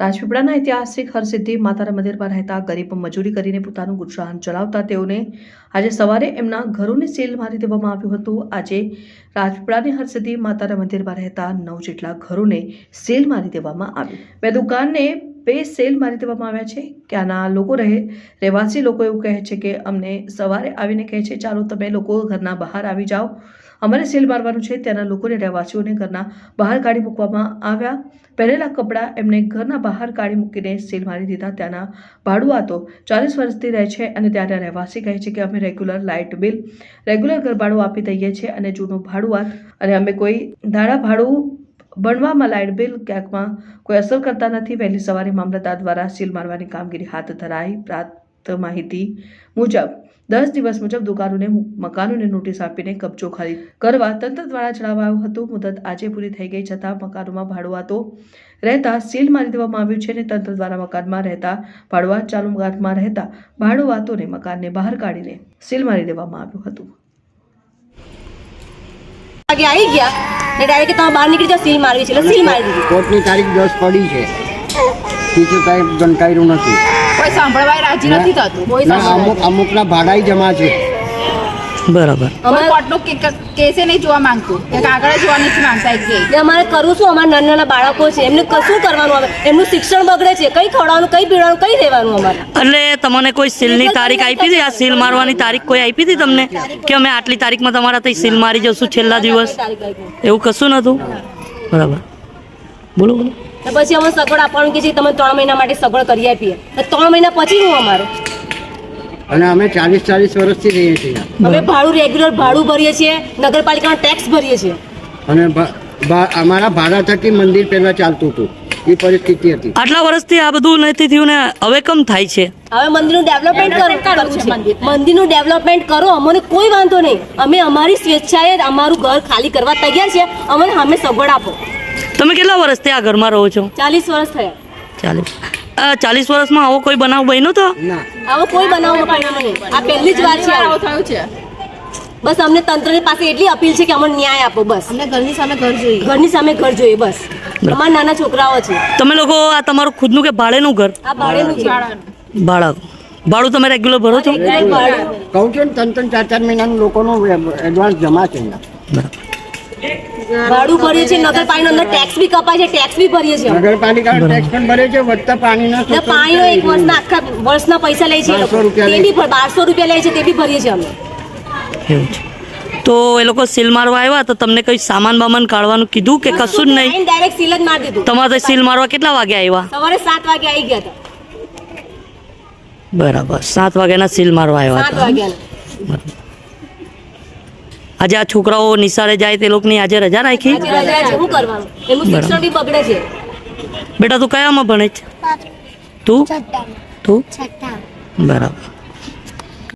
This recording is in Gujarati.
રાજપીપળાના ઐતિહાસિક હરસિદ્ધિ માતાના મંદિરમાં રહેતા ગરીબ મજૂરી કરીને પોતાનું ગુજરાન ચલાવતા તેઓને આજે સવારે એમના ઘરોને સીલ મારી દેવામાં આવ્યું હતું. આજે રાજપીપળાની હરસિદ્ધિ માતાના મંદિરમાં રહેતા નવ જેટલા ઘરોને સીલ મારી દેવામાં આવ્યું બે દુકાનને બે સેલ મારી દેવામાં આવ્યા છે ત્યાંના લોકો રહે. રહેવાસી લોકો એવું કહે છે કે અમને સવારે આવીને કહે છે, ચાલો તમે લોકો ઘરના બહાર આવી જાઓ. અમારે સેલ મારવાનું છે, ત્યાંના લોકોને રહેવાસીઓને ઘરના બહાર કાઢી મૂકવામાં આવ્યા. પહેરેલા કપડાં એમને ઘરના બહાર કાઢી મૂકીને સેલ મારી દીધા ત્યાંના ભાડુઆતો ચાલીસ વર્ષથી રહે છે અને ત્યાંના રહેવાસી કહે છે કે અમે રેગ્યુલર લાઇટ બિલ, રેગ્યુલર ઘર ભાડું આપી દઈએ છીએ અને જૂનું ભાડુઆત. અને અમે કોઈ દાડા ભાડું બનવામાં લાઇટ બિલ ક્યાંકમાં કોઈ અસર કરતા નથી, વહેલી સવારે મામલતદાર દ્વારા સીલ મારવાની કામગીરી હાથ ધરાઈ પ્રાપ્ત માહિતી મુજબ, દસ દિવસ મુજબ દુકાનોને મકાનોને નોટિસ આપીને કબજો ખાલી કરવા તંત્ર દ્વારા જણાવાયું હતું. મુદત આજે પૂરી થઈ ગઈ છતાં મકાનોમાં ભાડુઆતો રહેતા સીલ મારી દેવામાં આવ્યું છે અને તંત્ર દ્વારા મકાનમાં રહેતા ભાડુઆત ચાલુ મકાનમાં રહેતા ભાડુઆતોને મકાનને બહાર કાઢીને સીલ મારી દેવામાં આવ્યું હતું. આવી ગયા? ને ડાયરેક્ટ તમે બહાર નીકળી જાઓ સીલ મારવી છે. એટલે સીલ મારી દીધી. કોર્ટની તારીખ દસ પડી છે. બીજું કાંઈ ગણકાર્યું નથી. કોઈ સાંભળવાય રાજી નથી થતું. કોઈ અમુક અમુકના ભાડાઈ જમા છે. બરાબર. અમારે કોર્ટનો કેસે નહીં જોવા માંગતું. કે કાગળ જોવા નથી માંગતા એક અમારે કરવું શું? અમારા નાના નાના બાળકો છે. એમને કશું કરવાનું આવે એમનું શિક્ષણ બગડે છે. કઈ ખવડાવવાનું કઈ પીવાનું કઈ રહેવાનું અમારે. એટલે તમને કોઈ સીલની તારીખ આપી હતી? આ સીલ મારવાની તારીખ કોઈ આપી હતી તમને? કે અમે આટલી તારીખમાં તમારા ત્યાં સીલ મારી જશું છેલ્લા દિવસ? એવું કશું નહોતું? બરાબર. બોલો બોલો. પછી અમે સગવડ આપવાનું કે છે તમે ત્રણ મહિના માટે સગવડ કરી આપીએ. ત્રણ મહિના પછી હું અમારે? અને અમે ચાલીસ ચાલીસ વર્ષથી રહીએ છીએ અમે ભાડું રેગ્યુલર ભાડું ભરીએ છીએ નગરપાલિકાનો ટેક્સ ભરીએ છીએ. અને અમારા ભાડા થકી મંદિર પહેલાં ચાલતું હતું. એ પરિસ્થિતિ હતી. આટલા વર્ષથી આ બધું નથી થયું ને હવે કેમ થાય છે? હવે મંદિરનું ડેવલપમેન્ટ કરવું છે મંદિરનું ડેવલપમેન્ટ કરો અમને કોઈ વાંધો નહીં. અમે અમારી સ્વેચ્છાએ અમારું ઘર ખાલી કરવા તૈયાર છે. અમને અમે સગવડ આપો. તમે કેટલા વર્ષથી આ ઘરમાં રહો છો? ચાલીસ વર્ષ થયા. ચાલીસ. ચાલીસ વર્ષમાં આવો કોઈ બનાવ બન્યો તો? આવો કોઈ બનાવ બન્યો આ પહેલી જ વાર છે આવો. થયો છે બસ અમને તંત્રની પાસે એટલી અપીલ છે કે અમને ન્યાય આપો બસ. અમને ઘરની સામે ઘર જોઈએ. ઘરની સામે ઘર જોઈએ બસ. અમારા નાના છોકરાઓ છે. તમે લોકો આ તમારું ખુદનું કે ભાડેનું ઘર? આ ભાડેનું છે. ભાડા. ભાડું તમે રેગ્યુલર ભરો છો. કહું છું ને ત્રણ ત્રણ ચાર ચાર મહિનાનું લોકોનું એડવાન્સ જમા છે અહીંયા. ભાડું ભરીએ છીએ નગરપાલિકા અંદર ટેક્સ બી કપાય છે ટેક્સ બી ભરીએ છીએ. નગરપાલિકા ટેક્સ પણ ભરે છે વધતા પાણીના ને પાણીનો એક વર્ષના આખા વર્ષના પૈસા લે છે એ લોકો. 1200 રૂપિયા લે તે બી બારસો રૂપિયા લે છે તે બી ભરીએ છીએ અમે. એવું છે. તો એ લોકો સીલ મારવા આવ્યા તો તમને કઈ સામાન બામાન કાઢવાનું કીધું કે કશું જ નહીં? ડાયરેક્ટ સીલ જ મારી દીધું. તમારે સીલ મારવા કેટલા વાગે આવ્યા? સવારે સાત વાગે આવી ગયા હતા. બરાબર સાત વાગ્યાના સીલ મારવા આવ્યા સાત હતા. આજે આ છોકરાઓ નિશાળે જાય તે લોકોની આજે રજા રાખી? આજે રજા છે શું કરવાનું? એનું શિક્ષણ બી બગડે છે. બેટા તું કયામાં ભણે છે? તું? તું? બરાબર.